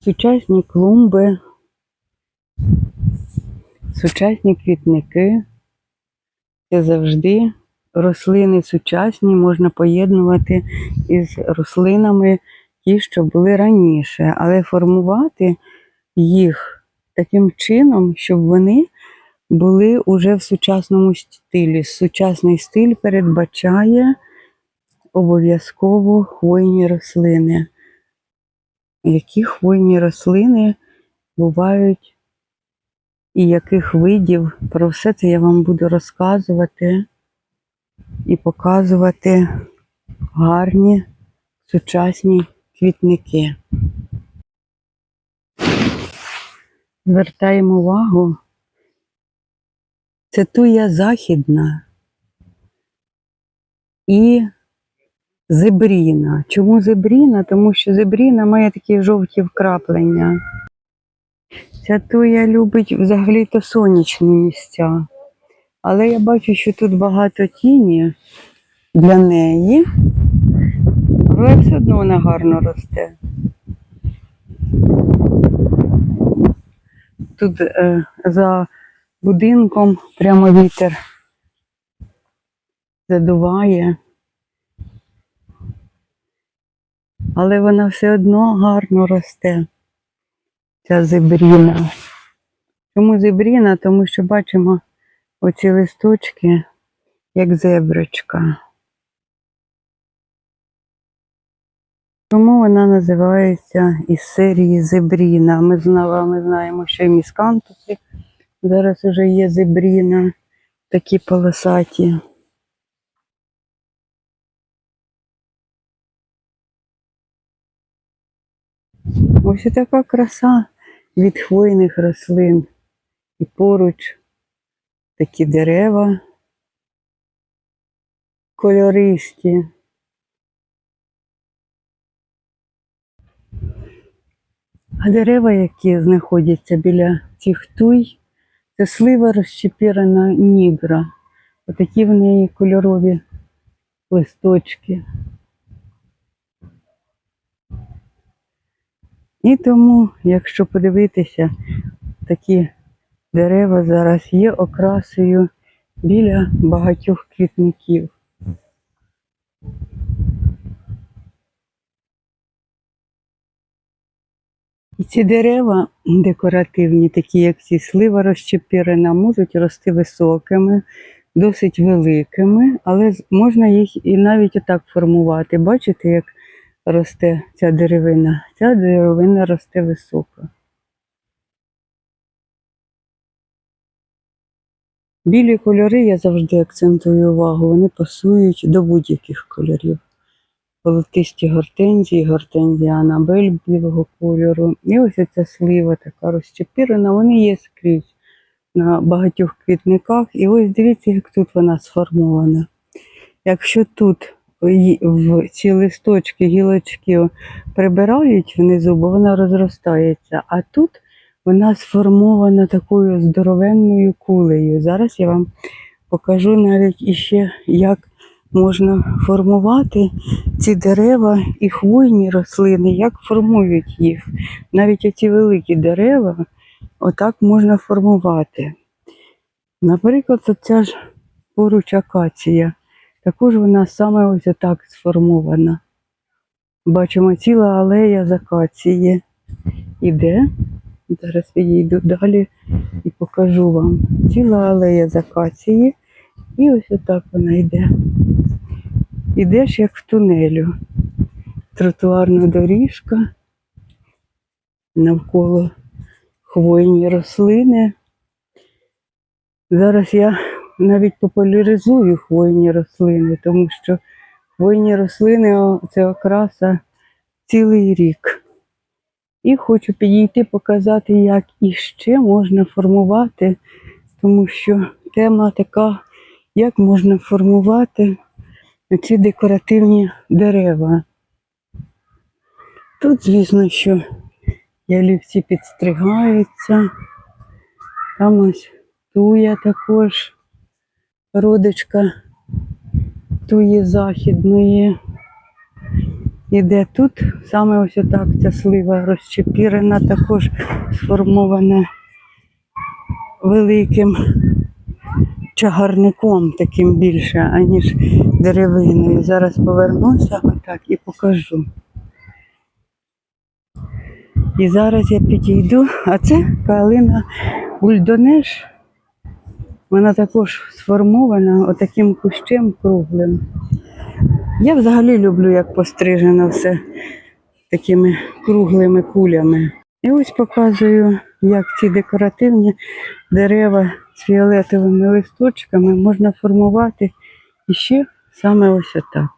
Сучасні клумби, сучасні квітники. Це завжди рослини сучасні можна поєднувати із рослинами ті, що були раніше, але формувати їх таким чином, щоб вони були уже в сучасному стилі. Сучасний стиль передбачає обов'язково хвойні рослини. Які хвойні рослини бувають і яких видів. Про все це я вам буду розказувати і показувати гарні сучасні квітники. Звертаємо увагу, це туя західна і зебріна. Чому зебріна? Тому що зебріна має такі жовті вкраплення. Ця туя любить взагалі-то сонячні місця. Але я бачу, що тут багато тіні для неї, але все одно вона гарно росте. Тут е, за будинком прямо вітер задуває. Але вона все одно гарно росте, ця зебріна. Чому зебріна? Тому що бачимо оці листочки, як зеброчка. Тому вона називається із серії зебріна. Ми з вами знаємо, що і міскантуси. Зараз вже є зебріна, такі полосаті. Ось така краса від хвойних рослин. І поруч такі дерева кольористі. А дерева, які знаходяться біля цих туй, це слива розщепірена нігра. Отакі в неї кольорові листочки. І тому, якщо подивитися, такі дерева зараз є окрасою біля багатьох квітників. І ці дерева декоративні, такі як ці слива розчепірена, можуть рости високими, досить великими, але можна їх і навіть отак формувати. Бачите, як росте ця деревина? Ця деревина росте високо. Білі кольори я завжди акцентую увагу, вони пасують до будь-яких кольорів. Золотисті гортензії, гортензія Анабель білого кольору. І ось ця слива така розчепірена, вони є скрізь на багатьох квітниках. І ось дивіться, як тут вона сформована. Якщо тут в ці листочки, гілочки прибирають внизу, бо вона розростається, а тут вона сформована такою здоровенною кулею. Зараз я вам покажу навіть іще, як можна формувати ці дерева і хвойні рослини, як формують їх. Навіть оці великі дерева отак можна формувати. Наприклад, оця ж поруч акація. Також вона саме ось отак сформована. Бачимо, ціла алея з акації. Іде. Зараз відійду далі і покажу вам. Ціла алея з акації. І ось отак вона йде. Ідеш як в тунелю. Тротуарна доріжка. Навколо хвойні рослини. Зараз я навіть популяризую хвойні рослини, тому що хвойні рослини це окраса цілий рік. І хочу підійти показати, як іще можна формувати, тому що тема така, як можна формувати ці декоративні дерева. Тут, звісно, що ялівці підстригаються. Там ось туя також, родичка туї західної. іде тут. Саме ось отак ця слива розчепірена, також сформована великим чагарником, таким більше, аніж деревиною. Зараз повернуся отак і покажу. І зараз я підійду, а це калина бульдонеш. Вона також сформована отаким кущем круглим. Я взагалі люблю, як пострижено все такими круглими кулями. І ось показую, як ці декоративні дерева з фіолетовими листочками можна формувати іще саме ось отак.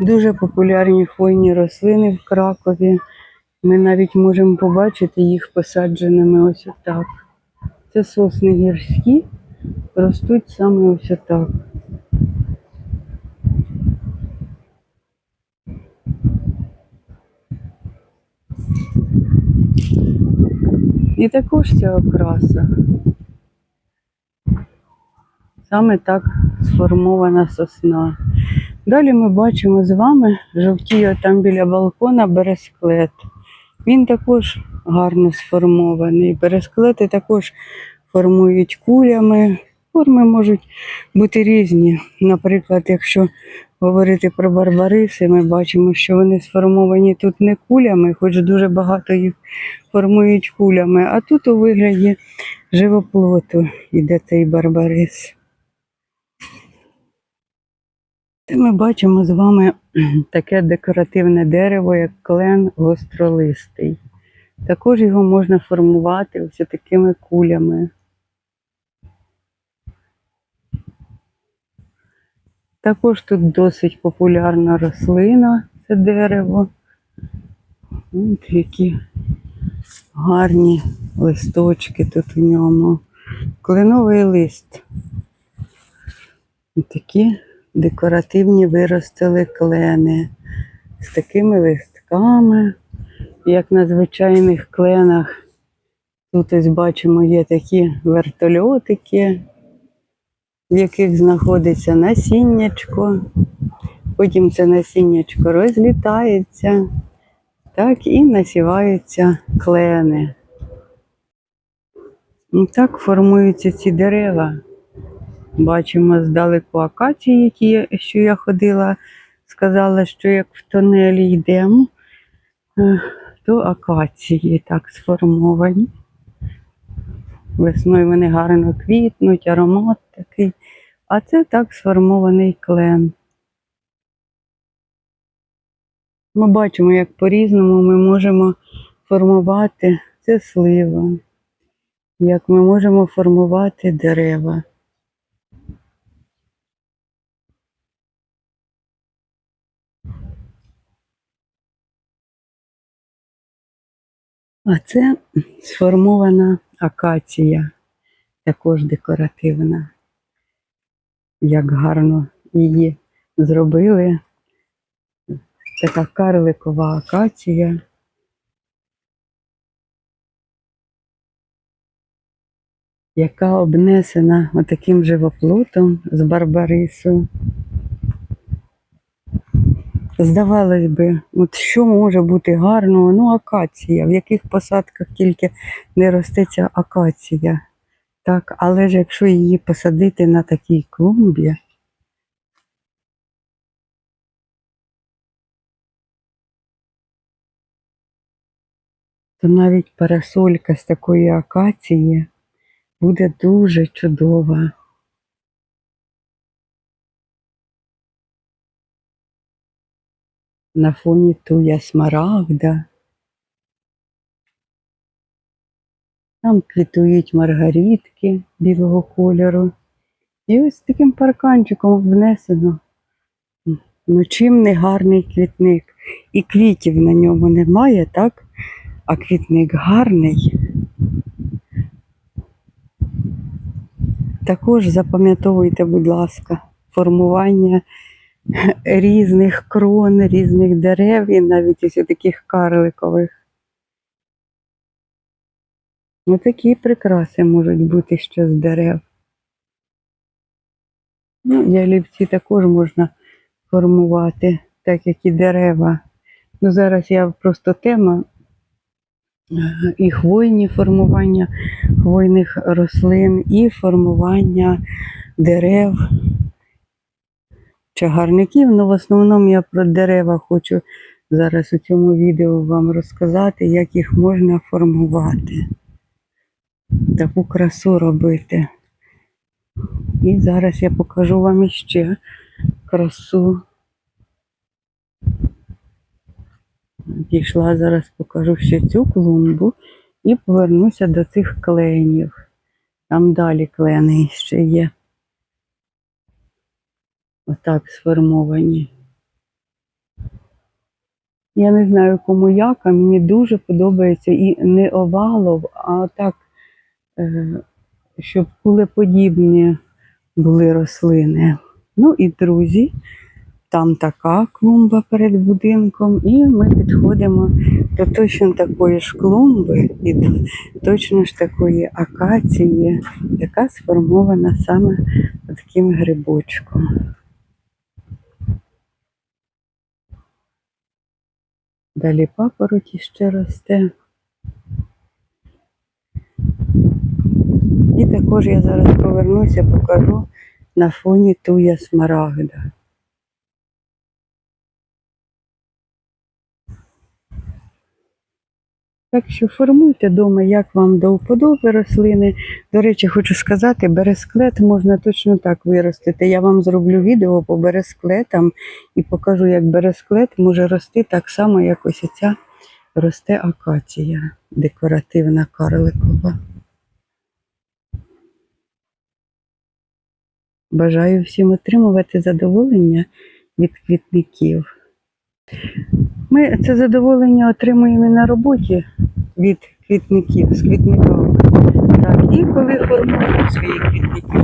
Дуже популярні хвойні рослини в Кракові. Ми навіть можемо побачити їх посадженими ось отак. Це сосни гірські, ростуть саме ось отак. І також ця окраса. Саме так сформована сосна. Далі ми бачимо з вами жовтіє там біля балкона бересклет. Він також гарно сформований. Бересклети також формують кулями. Форми можуть бути різні. Наприклад, якщо говорити про барбариси, ми бачимо, що вони сформовані тут не кулями, хоч дуже багато їх формують кулями, а тут у вигляді живоплоту йде цей барбарис. Це ми бачимо з вами таке декоративне дерево, як клен гостролистий. Також його можна формувати ось такими кулями. Також тут досить популярна рослина, це дерево. Ось які гарні листочки тут у ньому. Кленовий лист. Ось Такі декоративні виростили клени з такими листками, як на звичайних кленах. Тут ось бачимо є такі вертольотики, в яких знаходиться насіннячко. Потім це насіннячко розлітається, так і насіваються клени. І так формуються ці дерева. Бачимо здалеку акації, які що я ходила, сказала, що як в тунелі йдемо, е, то акації так сформовані. Весною вони гарно квітнуть, аромат такий. А це так сформований клен. Ми бачимо, як по-різному ми можемо формувати це слива, як ми можемо формувати дерева. А це сформована акація, також декоративна. Як гарно її зробили. Така карликова акація. Яка обнесена отаким живоплотом з барбарису. Здавалось би, от що може бути гарного? Ну, акація. В яких посадках тільки не ростеться акація. Так, але ж якщо її посадити на такій клумбі, то навіть парасолька з такої акації буде дуже чудова. На фоні туя смарагда. Там квітують маргаритки білого кольору. І ось таким парканчиком внесено. Ну, чим не гарний квітник. І квітів на ньому немає, так? А квітник гарний. Також запам'ятовуйте, будь ласка, формування різних крон, різних дерев і навіть ось таких карликових. Ось такі прикраси можуть бути ще з дерев. Ну, ялівці також можна формувати, так як і дерева. Ну, зараз я просто тема і хвойні формування хвойних рослин, і формування дерев, чагарників. Ну, в основному я про дерева хочу зараз у цьому відео вам розказати, як їх можна формувати, таку красу робити. І зараз я покажу вам іще красу. Пішла, зараз покажу ще цю клумбу і повернуся до цих кленів. Там далі клени ще є. Отак сформовані. Я не знаю, кому як, а мені дуже подобається і не овалов, а так, е, щоб кулеподібні були рослини. Ну і друзі, там така клумба перед будинком, і ми підходимо до точно такої ж клумби і до точно ж такої акації, яка сформована саме таким грибочком. Далі папороті ще росте. І також я зараз повернуся, покажу на фоні туя смарагда. Так що формуйте вдома, як вам до вподоби рослини. До речі, хочу сказати, бересклет можна точно так виростити. Я вам зроблю відео по бересклетам і покажу, як бересклет може рости так само, як ось ця росте акація декоративна карликова. Бажаю всім отримувати задоволення від квітників. Ми це задоволення отримуємо на роботі від квітників, з квітниками. Так, і коли формуємо свої квітники.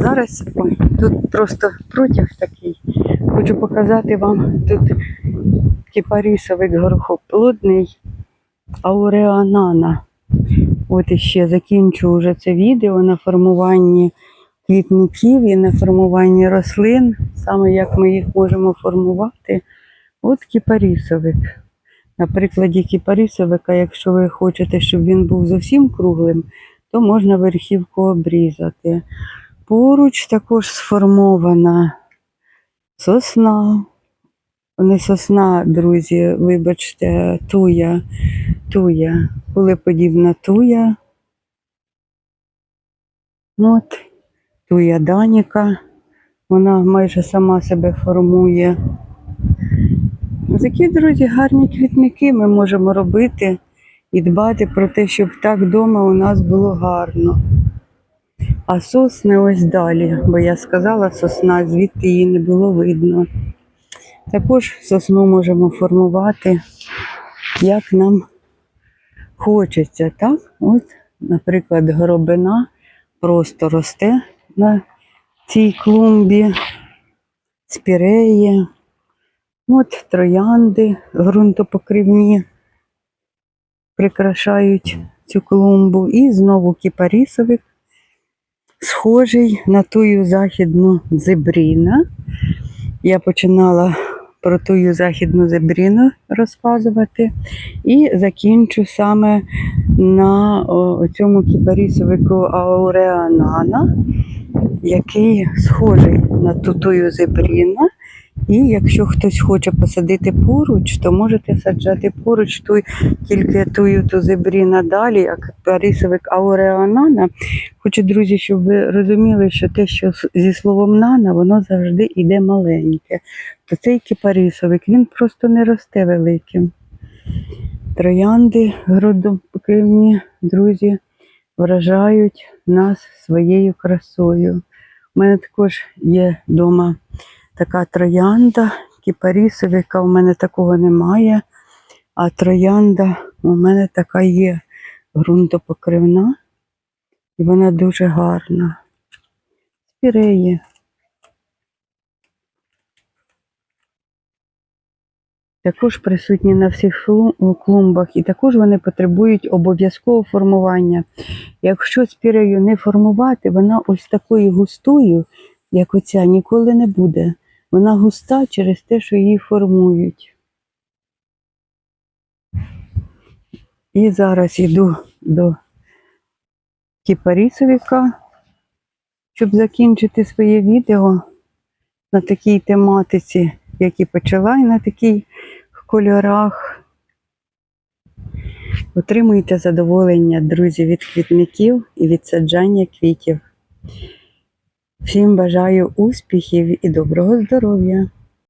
Зараз ой, тут просто протяг такий. Хочу показати вам тут кіпарісовик горохоплодний ауреанана. От іще закінчу вже це відео на формуванні квітників і на формуванні рослин, саме як ми їх можемо формувати. От кіпарісовик. На прикладі кіпарісовика, якщо ви хочете, щоб він був зовсім круглим, то можна верхівку обрізати. Поруч також сформована сосна. Не сосна, друзі, вибачте, туя, туя, кулеподібна туя. От, туя Даніка. Вона майже сама себе формує. Такі, друзі, гарні квітники ми можемо робити і дбати про те, щоб так вдома у нас було гарно. А сосни ось далі, бо я сказала сосна, звідти її не було видно. Також сосну можемо формувати, як нам хочеться. Так? От, наприклад, горобина просто росте на цій клумбі, спіреї. От троянди ґрунтопокривні прикрашають цю клумбу. І знову кіпарісовик, схожий на тую західну зебріна. Я починала про тую західну зебріну розказувати. І закінчу саме на цьому кіпарісовику ауреанана, який схожий на ту тую зебріна. І якщо хтось хоче посадити поруч, то можете саджати поруч ту, тільки тую ту зебрі надалі, а парисовик ауреанана. Хочу, друзі, щоб ви розуміли, що те, що зі словом нана, воно завжди йде маленьке. То цей кипарисовик, він просто не росте великим. Троянди грудопокривні, друзі, вражають нас своєю красою. У мене також є вдома така троянда, кіпарісовика у мене такого немає, а троянда у мене така є ґрунтопокривна, і вона дуже гарна. Спіреї. Також присутні на всіх клумбах, і також вони потребують обов'язкового формування. Якщо спірею не формувати, вона ось такою густою як оця, ніколи не буде. Вона густа через те, що її формують. І зараз йду до кіпарісовіка, щоб закінчити своє відео на такій тематиці, як і почала, і на таких кольорах. Отримуйте задоволення, друзі, від квітників і від саджання квітів. Всім бажаю успіхів і доброго здоров'я!